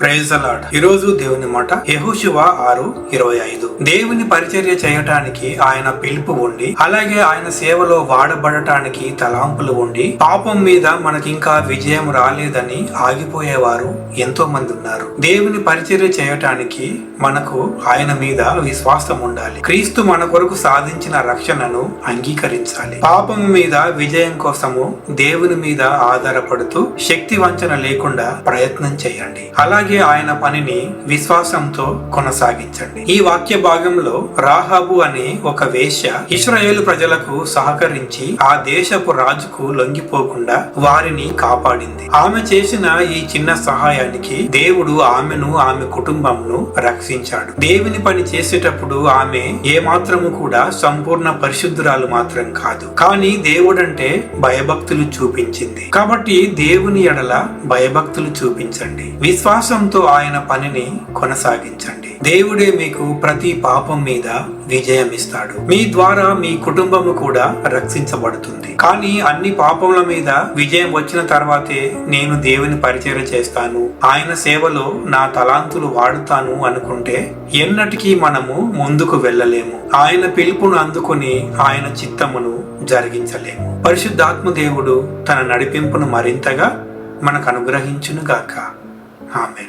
Praise అలాడ్ ఈరోజు దేవుని మాట యహుశివ ఆరు ఇరవై ఐదు. దేవుని పరిచర్య చేయటానికి ఆయన పిలుపు ఉండి అలాగే ఆయన సేవలో వాడబడటానికి తలాంపులు ఉండి పాపం మీద మనకింకా విజయం రాలేదని ఆగిపోయేవారు ఎంతో మంది ఉన్నారు. దేవుని పరిచర్య చేయటానికి మనకు ఆయన మీద విశ్వాసం ఉండాలి. క్రీస్తు మన కొరకు సాధించిన రక్షణను అంగీకరించాలి. పాపం మీద విజయం కోసము దేవుని మీద ఆధారపడుతూ శక్తి వంచన లేకుండా ప్రయత్నం చేయండి. అలాగే ఆయన పనిని విశ్వాసంతో కొనసాగించండి. ఈ వాక్య భాగంలో రాహాబు అనే ఒక వేశ్య ఇస్రాయేల్ ప్రజలకు సహకరించి ఆ దేశపు రాజుకు లొంగిపోకుండా వారిని కాపాడింది. ఆమె చేసిన ఈ చిన్న సహాయానికి దేవుడు ఆమెను ఆమె కుటుంబంను రక్షించాడు. దేవుని పని చేసేటప్పుడు ఆమె ఏ కూడా సంపూర్ణ పరిశుద్ధురాలు మాత్రం కాదు. కానీ దేవుడంటే భయభక్తులు చూపించింది. కాబట్టి దేవుని ఎడల భయభక్తులు చూపించండి. విశ్వాసంతో ఆయన పనిని కొనసాగించండి. దేవుడే మీకు ప్రతి పాపం మీద విజయం ఇస్తాడు మీ ద్వారా మీ కుటుంబము కూడా రక్షించబడుతుంది. కానీ అన్ని పాపముల మీద విజయం వచ్చిన తర్వాతే నేను దేవుని పరిచయం చేస్తాను. ఆయన సేవలో నా తలాంతులు వాడుతాను అనుకుంటే ఎన్నటికీ మనము ముందుకు వెళ్ళలేము. ఆయన పిలుపును అందుకుని ఆయన చిత్తమును జరిగించలేము. పరిశుద్ధాత్మ దేవుడు తన నడిపింపును మరింతగా మనకు అనుగ్రహించును గాక ఆమె